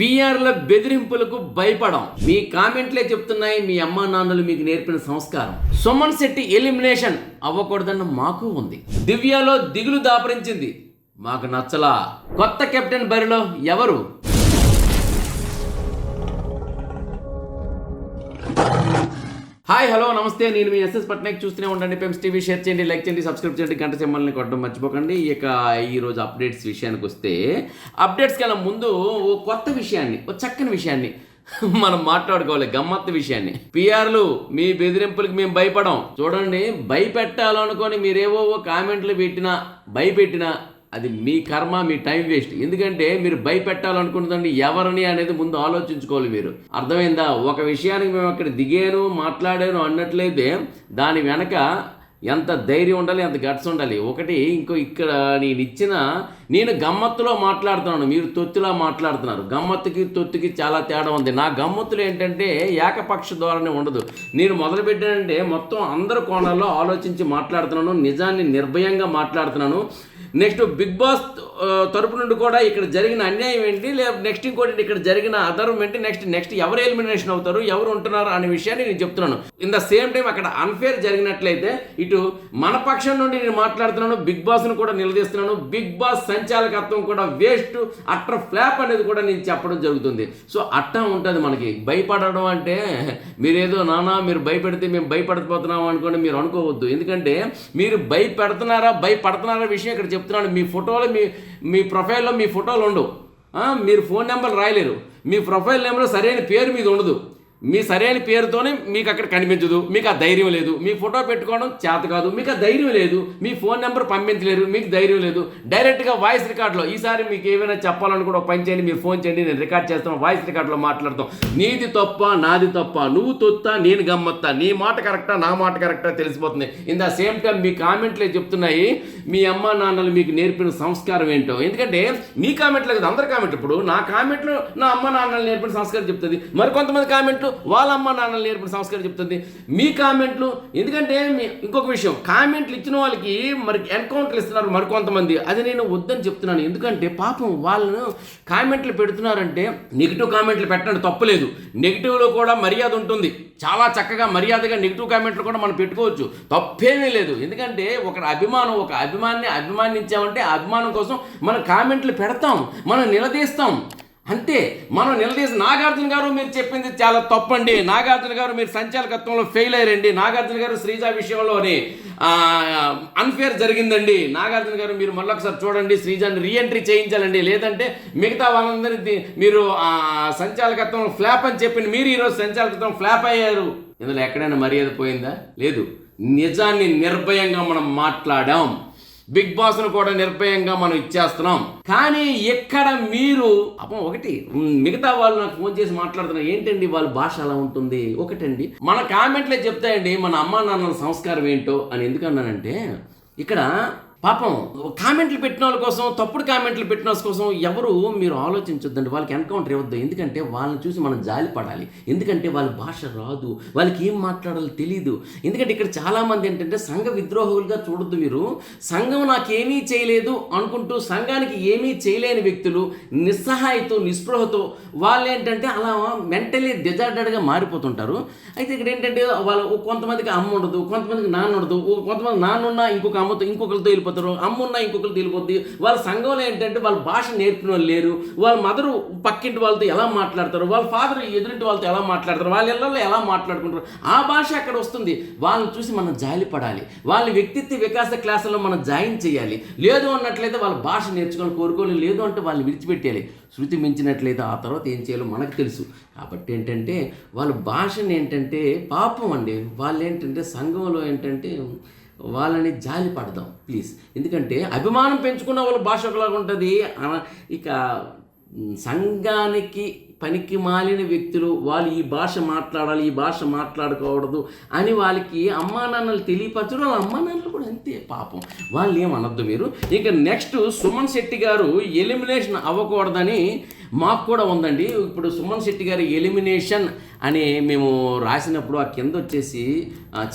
పిఆర్ల బెదిరింపులకు భయపడం. మీ కామెంట్లే చెప్తున్నాయి మీ అమ్మా నాన్నలు మీకు నేర్పిన సంస్కారం. సుమన్ శెట్టి ఎలిమినేషన్ అవ్వకూడదన్న మాకు ఉంది. దివ్యాలో దిగులు దాపరించింది. మాకు నచ్చలా. కొత్త కెప్టెన్ బరిలో ఎవరు? హాయ్ హలో నమస్తే. నేను మీ ఎస్ఎస్ పట్నాయక్. చూస్తూనే ఉండండి పెమ్స్ టీవీ. షేర్ చేయండి లైక్ చేయండి సబ్స్క్రైబ్ చేయండి. గంట సింబల్ని కొట్టడం మర్చిపోకండి. ఇక ఈరోజు అప్డేట్స్ విషయానికి వస్తే అప్డేట్స్ కన్నా ముందు ఓ కొత్త విషయాన్ని ఓ చక్కని విషయాన్ని మనం మాట్లాడుకోవాలి. గమ్మత్తు విషయాన్ని. పిఆర్లు మీ బెదిరింపులకు మేము భయపడం. చూడండి భయపెట్టాలనుకొని మీరేవో కామెంట్లు పెట్టినా భయపెట్టినా అది మీ కర్మ మీ టైం వేస్ట్. ఎందుకంటే మీరు భయపెట్టాలనుకుంటుందండి ఎవరిని అనేది ముందు ఆలోచించుకోవాలి మీరు. అర్థమైందా? ఒక విషయానికి మేము అక్కడ దిగాను మాట్లాడాను అన్నట్లయితే దాని వెనక ఎంత ధైర్యం ఉండాలి ఎంత గట్స్ ఉండాలి. ఒకటి ఇంకో ఇక్కడ నేను ఇచ్చిన నేను గమ్మత్తులో మాట్లాడుతున్నాను. మీరు తొత్తులా మాట్లాడుతున్నారు. గమ్మత్తుకి తొత్తుకి చాలా తేడా ఉంది. నా గమ్మత్తులు ఏంటంటే ఏకపక్ష ధోరణి ఉండదు. నేను మొదలుపెట్టానంటే మొత్తం అందరు కోణాల్లో ఆలోచించి మాట్లాడుతున్నాను నిజాన్ని నిర్భయంగా మాట్లాడుతున్నాను. నెక్స్ట్ బిగ్ బాస్ తరపు నుండి కూడా ఇక్కడ జరిగిన అన్యాయం ఏంటి? లేదా నెక్స్ట్ ఇంకోటి ఇక్కడ జరిగిన అధర్మం ఏంటి? నెక్స్ట్ నెక్స్ట్ ఎవరు ఎలిమినేషన్ అవుతారు? ఎవరు ఉంటున్నారు అనే విషయాన్ని నేను చెప్తున్నాను. ఇన్ ద సేమ్ టైం అక్కడ అన్ఫేర్ జరిగినట్లయితే ఇటు మన పక్షం నుండి నేను మాట్లాడుతున్నాను బిగ్ బాస్ను కూడా నిలదీస్తున్నాను బిగ్ బాస్ సంచాలకత్వం కూడా వేస్ట్ అట్టర్ ఫ్లాప్ అనేది కూడా నేను చెప్పడం జరుగుతుంది. సో అట్టా ఉంటుంది మనకి. భయపడడం అంటే మీరేదో నానా మీరు భయపెడితే మేము భయపడిపోతున్నాం అనుకోండి మీరు అనుకోవద్దు. ఎందుకంటే మీరు భయపెడుతున్నారా భయపడుతున్నారా విషయం ఇక్కడ చెప్తున్నాను మీ ఫోటోలు మీ మీ ప్రొఫైల్లో మీ ఫోటోలు ఉండవు. మీరు ఫోన్ నెంబర్ రాయలేరు. మీ ప్రొఫైల్ నెంబర్ సరైన పేరు మీద ఉండదు. మీ సరైన పేరుతోనే మీకు అక్కడ కనిపించదు మీకు ఆ ధైర్యం లేదు మీ ఫోటో పెట్టుకోవడం చేత కాదు మీకు ఆ ధైర్యం లేదు మీ ఫోన్ నెంబర్ పంపించలేరు మీకు ధైర్యం లేదు. డైరెక్ట్గా వాయిస్ రికార్డులో ఈసారి మీకు ఏమైనా చెప్పాలని కూడా ఒక పని చేయండి మీరు ఫోన్ చేయండి నేను రికార్డ్ చేస్తాను వాయిస్ రికార్డులో మాట్లాడతాం. నీది తప్ప నాది తప్ప నువ్వు తొత్తా నేను గమ్మత్తా నీ మాట కరెక్టా నా మాట కరెక్టా తెలిసిపోతుంది. ఇన్ ద సేమ్ టైం మీ కామెంట్లే చెప్తున్నాయి? మీ అమ్మ నాన్నలు మీకు నేర్పిన సంస్కారం ఏంటో? ఎందుకంటే మీ కామెంట్లే కదా అందరి కామెంట్ ఇప్పుడు నా కామెంట్లు నా అమ్మ నాన్నలు నేర్పిన సంస్కారం చెప్తుంది. మరి కొంతమంది కామెంట్లు వాళ్ళ అమ్మ నాన్నలు నేర్పిన సంస్కారం చెప్తుంది. మీ కామెంట్లు ఎందుకంటే మీ ఇంకొక విషయం కామెంట్లు ఇచ్చిన వాళ్ళకి మరి ఎన్కౌంటర్లు ఇస్తున్నారు మరి కొంతమంది అది నేను వద్దని చెప్తున్నాను. ఎందుకంటే పాపం వాళ్ళను కామెంట్లు పెడుతున్నారంటే నెగిటివ్ కామెంట్లు పెట్టడం తప్పులేదు. నెగిటివ్లో కూడా మర్యాద ఉంటుంది. చాలా చక్కగా మర్యాదగా నెగిటివ్ కామెంట్లు కూడా మనం పెట్టుకోవచ్చు. తప్పేమీ లేదు. ఎందుకంటే ఒక అభిమానం ఒక అభిమాన్ని అభిమానించామంటే ఆ అభిమానం కోసం మనం కామెంట్లు పెడతాం మనం నిలదీస్తాం. అంతే మనం నిలదీసి నాగార్జున గారు మీరు చెప్పింది చాలా తప్పండి. నాగార్జున గారు మీరు సంచాలకత్వంలో ఫెయిల్ అయ్యారండి. నాగార్జున గారు శ్రీజ విషయంలోని అన్ఫేర్ జరిగిందండి. నాగార్జున గారు మీరు మళ్ళీ ఒకసారి చూడండి శ్రీజాని రీఎంట్రీ చేయించాలండి. లేదంటే మిగతా వాళ్ళందరినీ మీరు ఆ, సంచాలకత్వం ఫ్లాప్ అని చెప్పింది మీరు ఈరోజు సంచాలకత్వం ఫ్లాప్ అయ్యారు. ఇందులో ఎక్కడైనా మర్యాద పోయిందా? లేదు. నిజాన్ని నిర్భయంగా మనం మాట్లాడాం. బిగ్ బాస్ను కూడా నిర్భయంగా మనం ఇచ్చేస్తున్నాం. కానీ ఎక్కడ మీరు అప్పుడు ఒకటి మిగతా వాళ్ళు నాకు ఫోన్ చేసి మాట్లాడుతున్నారు ఏంటండి వాళ్ళ భాష అలా ఉంటుంది? ఒకటండి మన కామెంట్లే చెప్తాయండి మన అమ్మా నాన్నల సంస్కారం ఏంటో? అని ఎందుకన్నానంటే ఇక్కడ పాపం కామెంట్లు పెట్టిన వాళ్ళ కోసం తప్పుడు కామెంట్లు పెట్టిన వాళ్ళ కోసం ఎవరు మీరు ఆలోచించొద్దండి. వాళ్ళకి ఎన్కౌంటర్ ఇవ్వద్దు. ఎందుకంటే వాళ్ళని చూసి మనం జాలి పడాలి. ఎందుకంటే వాళ్ళ భాష రాదు. వాళ్ళకి ఏం మాట్లాడాలో తెలియదు ఎందుకంటే ఇక్కడ చాలామంది ఏంటంటే సంఘ విద్రోహులుగా చూడొద్దు మీరు సంఘం నాకేమీ చేయలేదు అనుకుంటూ సంఘానికి ఏమీ చేయలేని వ్యక్తులు నిస్సహాయతో నిస్పృహతో వాళ్ళు ఏంటంటే అలా మెంటలీ డిజార్డర్డ్గా మారిపోతుంటారు. అయితే ఇక్కడ ఏంటంటే వాళ్ళు కొంతమందికి అమ్మ ఉండదు కొంతమందికి నాన్న ఉండదు కొంతమంది నాన్న ఉన్నా ఇంకొక అమ్మతో ఇంకొకరితో వెళ్ళిపోతారు. అమ్మ ఉన్నా ఇంకొకరు వెళ్ళిపోద్ది వాళ్ళ సంఘంలో ఏంటంటే వాళ్ళ భాష నేర్పిన వాళ్ళు లేరు. వాళ్ళ మదరు పక్కింటి వాళ్ళతో ఎలా మాట్లాడతారు? వాళ్ళ ఫాదర్ ఎదురింటి వాళ్ళతో ఎలా మాట్లాడతారు? వాళ్ళ ఇళ్ళల్లో ఎలా మాట్లాడుకుంటారు? ఆ భాష అక్కడ వస్తుంది. వాళ్ళని చూసి మనం జాలి పడాలి. వాళ్ళ వ్యక్తిత్వ వికాస క్లాసుల్లో మనం జాయిన్ చేయాలి. లేదు అన్నట్లయితే వాళ్ళ భాష నేర్చుకొని కోరుకోలేదు లేదు అంటే వాళ్ళని విడిచిపెట్టేయాలి. శృతి మించినట్లయితే ఆ తర్వాత ఏం చేయాలో మనకు తెలుసు. కాబట్టి ఏంటంటే వాళ్ళ భాషని ఏంటంటే పాపం అండి. వాళ్ళు ఏంటంటే సంఘంలో ఏంటంటే వాళ్ళని జాలి పడదాం ప్లీజ్ ఎందుకంటే అభిమానం పెంచుకున్న వాళ్ళ భాష ఒకలాగా ఉంటుంది. అన- ఇక సంఘానికి పనికి మాలిన వ్యక్తులు వాళ్ళు ఈ భాష మాట్లాడాలి ఈ భాష మాట్లాడుకోకూడదు అని వాళ్ళకి అమ్మా నాన్నలు తెలియపరచడం వాళ్ళ అమ్మా నాన్నలు కూడా అంతే పాపం. వాళ్ళు ఏమనొద్దు మీరు. ఇక నెక్స్ట్ సుమన్ శెట్టి గారు ఎలిమినేషన్ అవ్వకూడదని మాకు కూడా ఉందండి. ఇప్పుడు సుమన్ శెట్టి గారి ఎలిమినేషన్ అని మేము రాసినప్పుడు ఆ కింద వచ్చేసి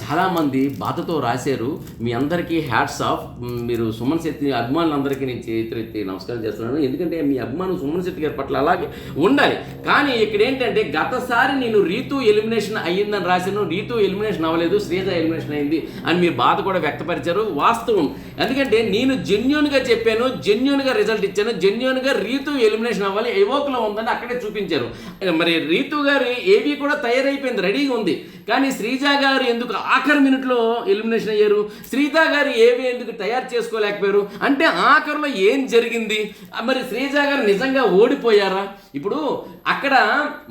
చాలామంది బాధతో రాశారు. మీ అందరికీ హ్యాట్స్ ఆఫ్ మీరు సుమన్ శెట్టి అభిమానులందరికీ నేను చేతులెత్తి నమస్కారం చేస్తున్నాను. ఎందుకంటే మీ అభిమానం సుమన్ శెట్టి గారి పట్ల అలాగే ఉండాలి. కానీ ఇక్కడ ఏంటంటే గతసారి నేను రీతు ఎలిమినేషన్ అయ్యిందని రాశాను. రీతు ఎలిమినేషన్ అవ్వలేదు శ్రీజ ఎలిమినేషన్ అయింది అని మీరు బాధ కూడా వ్యక్తపరిచారు వాస్తవం. ఎందుకంటే నేను జెన్యున్గా చెప్పాను జెన్యున్గా రిజల్ట్ ఇచ్చాను జెన్యున్గా రీతు ఎలిమినేషన్ అవ్వాలి ఎవోక్లో ఉందని అక్కడే చూపించారు. మరి రీతు గారు ఏవి కూడా తయారైపోయింది రెడీగా ఉంది. కానీ శ్రీజ గారు ఎందుకు ఆఖరి మినిట్లో ఎలిమినేషన్ అయ్యారు? శ్రీజ గారు ఏవి ఎందుకు తయారు చేసుకోలేకపోయారు? అంటే ఆఖరిలో ఏం జరిగింది? మరి శ్రీజ గారు నిజంగా ఓడిపోయారా? ఇప్పుడు అక్కడ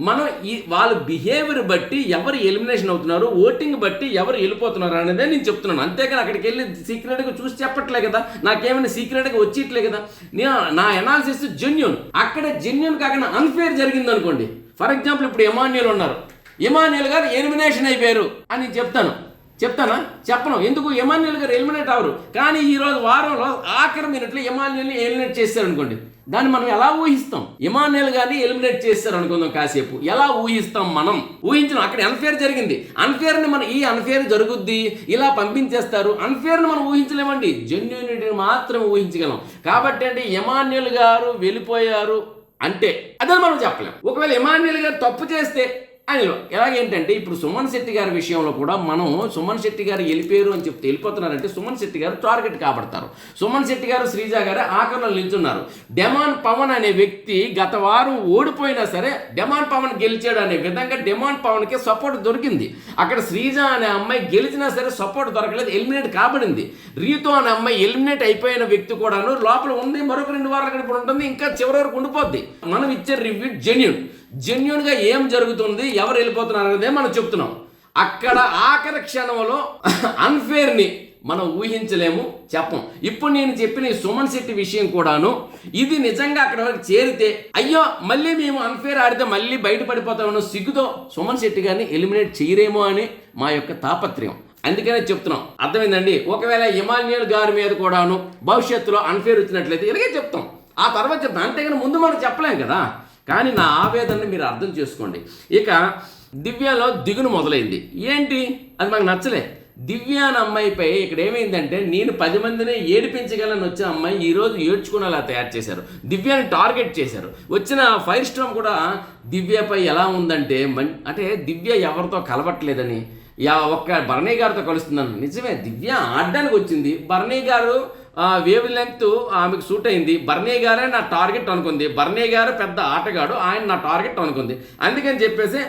మనం ఈ వాళ్ళ బిహేవియర్ బట్టి ఎవరు ఎలిమినేషన్ అవుతున్నారు ఓటింగ్ బట్టి ఎవరు వెళ్ళిపోతున్నారు అనేదే నేను చెప్తున్నాను. అంతేకాని అక్కడికి వెళ్ళి సీక్రెట్గా చూసి చెప్పట్లే కదా నాకేమైనా సీక్రెట్గా వచ్చేట్లే కదా. నేను నా ఎనాలిసిస్ జెన్యున్ అక్కడ జెన్యున్ కాకుండా అన్ఫేర్ జరిగింది అనుకోండి ఫర్ ఎగ్జాంపుల్ ఇప్పుడు ఎమాన్యుల్ ఉన్నారు. ఇమాన్యుల్ గారు ఎలిమినేషన్ అయిపోయారు అని చెప్తాను. చెప్తానా? చెప్పను. ఎందుకు? ఎమాన్యుల్ గారు ఎలిమినేట్ అవ్వరు. కానీ ఈరోజు రోజు వారంలో ఆఖరి మినిట్లో ఎమాన్యుల్ని ఎలిమినేట్ చేశారు అనుకోండి దాన్ని మనం ఎలా ఊహిస్తాం? ఇమానుయల్ గారిని ఎలిమినేట్ చేస్తారు అనుకుందాం కాసేపు. ఎలా ఊహిస్తాం మనం? ఊహించడం అక్కడ అన్ఫేర్ జరిగింది. అన్ఫేర్ని మనం ఈ అన్ఫేర్ జరుగుద్ది ఇలా పంపించేస్తారు. అన్ఫేర్ని మనం ఊహించలేమండి. జెన్యునిటీని మాత్రమే ఊహించగలం. కాబట్టి అంటే ఎమాన్యుల్ గారు వెళ్ళిపోయారు అంటే అదే మనం చెప్పలేం. ఒకవేళ ఎమాన్యుల్ గారు తప్పు చేస్తే ఆయనలో. ఎలాగేంటంటే ఇప్పుడు సుమన్ శెట్టి గారి విషయంలో కూడా మనం సుమన్ శెట్టి గారు వెళ్ళిపోయారు అని చెప్తే వెళ్ళిపోతున్నారంటే సుమన్ శెట్టి గారు టార్గెట్ కాబడతారు. సుమన్ శెట్టి గారు శ్రీజ గారు ఆఖరిలో నిల్చున్నారు. డెమాన్ పవన్ అనే వ్యక్తి గత వారం ఓడిపోయినా సరే డెమాన్ పవన్ గెలిచాడు అనే విధంగా డెమాన్ పవన్కి సపోర్ట్ దొరికింది. అక్కడ శ్రీజ అనే అమ్మాయి గెలిచినా సరే సపోర్ట్ దొరకలేదు ఎలిమినేట్ కాబడింది. రీతో అనే అమ్మాయి ఎలిమినేట్ అయిపోయిన వ్యక్తి కూడాను లోపల ఉంది మరొక రెండు వారాల గడిపి ఉంటుంది ఇంకా చివరి వరకు ఉండిపోద్ది. మనం ఇచ్చే రివ్యూ జెన్యున్. జెన్యున్గా ఏం జరుగుతుంది ఎవరు వెళ్ళిపోతున్నారు అనేదే మనం చెప్తున్నాం. అక్కడ ఆఖరి క్షణంలో అన్ఫేర్ని మనం ఊహించలేము చెప్పం. ఇప్పుడు నేను చెప్పిన ఈ సుమన్ శెట్టి విషయం కూడాను ఇది నిజంగా అక్కడ వరకు చేరితే అయ్యో మళ్ళీ మేము అన్ఫేర్ ఆడితే మళ్ళీ బయటపడిపోతామనో సిగ్గుతో సుమన్ శెట్టి గారిని ఎలిమినేట్ చేయరేమో అని మా యొక్క తాపత్రయం. అందుకనే చెప్తున్నాం. అర్థమైందండి? ఒకవేళ ఇమాన్యుయల్ గారి మీద కూడాను భవిష్యత్తులో అన్ఫేర్ వచ్చినట్లయితే ఇలాగే చెప్తాం. ఆ తర్వాత చెప్తాం. అంతేగాని ముందు మనం చెప్పలేం కదా? కానీ నా ఆవేదనని మీరు అర్థం చేసుకోండి. ఇక దివ్యలో దిగును మొదలైంది. ఏంటి? అది మాకు నచ్చలే. దివ్య అమ్మాయిపై ఇక్కడ ఏమైందంటే నేను పది మందిని ఏడిపించగలను వచ్చిన అమ్మాయి ఈరోజు ఏడ్చుకునేలా తయారు చేశారు. దివ్యాని టార్గెట్ చేశారు. వచ్చిన ఫైర్ స్టామ్ కూడా దివ్యపై ఎలా ఉందంటే మన్ అంటే దివ్య ఎవరితో కలవట్లేదని యా ఒక్క భరణి గారితో కలుస్తున్నాను నిజమే దివ్య ఆడడానికి వచ్చింది. భరణి గారు వేవ్ లెంగ్త్ ఆమెకు సూట్ అయింది. బర్నీ గారే నా టార్గెట్ అనుకుంది. బర్నీ గారు పెద్ద ఆటగాడు ఆయన నా టార్గెట్ అనుకుంది. అందుకని చెప్పేసి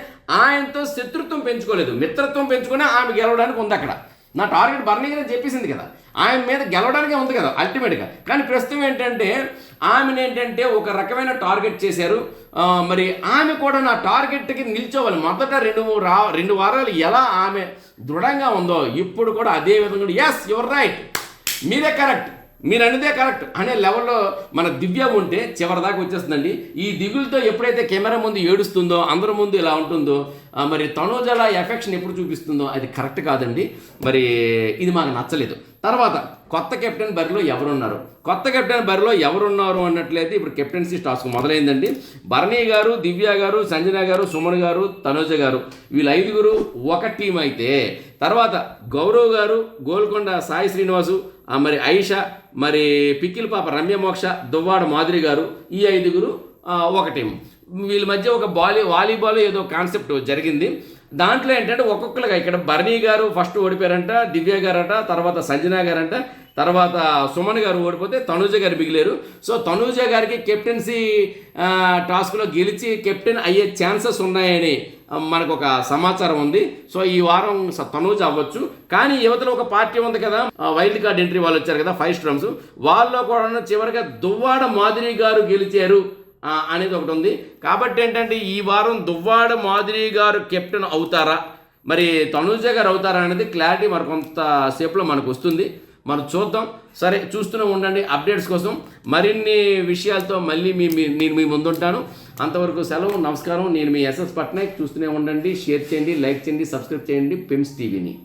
ఆయనతో శత్రుత్వం పెంచుకోలేదు. మిత్రత్వం పెంచుకుని ఆమె గెలవడానికి ఉంది అక్కడ. నా టార్గెట్ బర్నీ గారే చెప్పేసింది కదా. ఆయన మీద గెలవడానికే ఉంది కదా అల్టిమేట్గా కానీ ప్రస్తుతం ఏంటంటే ఆమెను ఏంటంటే ఒక రకమైన టార్గెట్ చేశారు. మరి ఆమె కూడా నా టార్గెట్కి నిల్చోవాలి. మొదట రెండు మూడు రా రెండు వారాలు ఎలా ఆమె దృఢంగా ఉందో ఇప్పుడు కూడా అదే విధంగా ఎస్ యువర్ రైట్ మీరే కరెక్ట్ మీరు అనేదే కరెక్ట్ అనే లెవెల్లో మన దివ్య ఉంటే చివరి దాకా వచ్చేస్తుందండి. ఈ దిగులతో ఎప్పుడైతే కెమెరా ముందు ఏడుస్తుందో అందరి ముందు ఇలా ఉంటుందో మరి తనోజల ఎఫెక్షన్ ఎప్పుడు చూపిస్తుందో అది కరెక్ట్ కాదండి. మరి ఇది మాకు నచ్చలేదు. తర్వాత కొత్త కెప్టెన్ బరిలో ఎవరున్నారు? కొత్త కెప్టెన్ బరిలో ఎవరున్నారు అన్నట్లయితే ఇప్పుడు కెప్టెన్సీ టాస్క్ మొదలైందండి. భరణి గారు దివ్య గారు సంజన గారు సుమన్ గారు తనోజ గారు వీళ్ళు ఐదుగురు ఒక టీం అయితే తర్వాత గౌరవ్ గారు గోల్కొండ సాయి శ్రీనివాసు మరి ఐష మరి పిక్కిల పాప రమ్య మోక్ష దువ్వాడ మాధురి గారు ఈ ఐదుగురు ఒక టీం వీళ్ళ మధ్య ఒక బాలీ వాలీబాల్ ఏదో కాన్సెప్ట్ జరిగింది. దాంట్లో ఏంటంటే ఒక్కొక్కరుగా ఇక్కడ బర్నీ గారు ఫస్ట్ ఓడిపోయారంట దివ్య గారట తర్వాత సంజన గారంట. తర్వాత సుమన్ గారు ఓడిపోతే తనూజ గారు మిగిలేరు. సో తనూజ గారికి కెప్టెన్సీ టాస్క్లో గెలిచి కెప్టెన్ అయ్యే ఛాన్సెస్ ఉన్నాయని మనకు ఒక సమాచారం ఉంది. సో ఈ వారం స- తనూజ అవ్వచ్చు. కానీ యువతలో ఒక పార్టీ ఉంది కదా వైల్డ్ కార్డ్ ఎంట్రీ వాళ్ళు వచ్చారు కదా ఫైవ్ స్ట్రమ్స్. వాళ్ళలో కూడా చివరిగా దువ్వాడ మాధురి గారు గెలిచారు అనేది ఒకటి ఉంది. కాబట్టి ఏంటంటే ఈ వారం దువ్వాడ మాధురి గారు కెప్టెన్ అవుతారా? మరి తనూజ గారు అవుతారా అనేది క్లారిటీ మరి కొంతసేపులో మనకు వస్తుంది. మనం చూద్దాం. సరే చూస్తూనే ఉండండి. అప్డేట్స్ కోసం మరిన్ని విషయాలతో మళ్ళీ మీ నేను మీ ముందుంటాను. అంతవరకు సెలవు నమస్కారం. నేను మీ ఎస్ఎస్ పట్నాయక్. చూస్తూనే ఉండండి. షేర్ చేయండి లైక్ చేయండి సబ్స్క్రైబ్ చేయండి. పిమ్స్ టీవీని.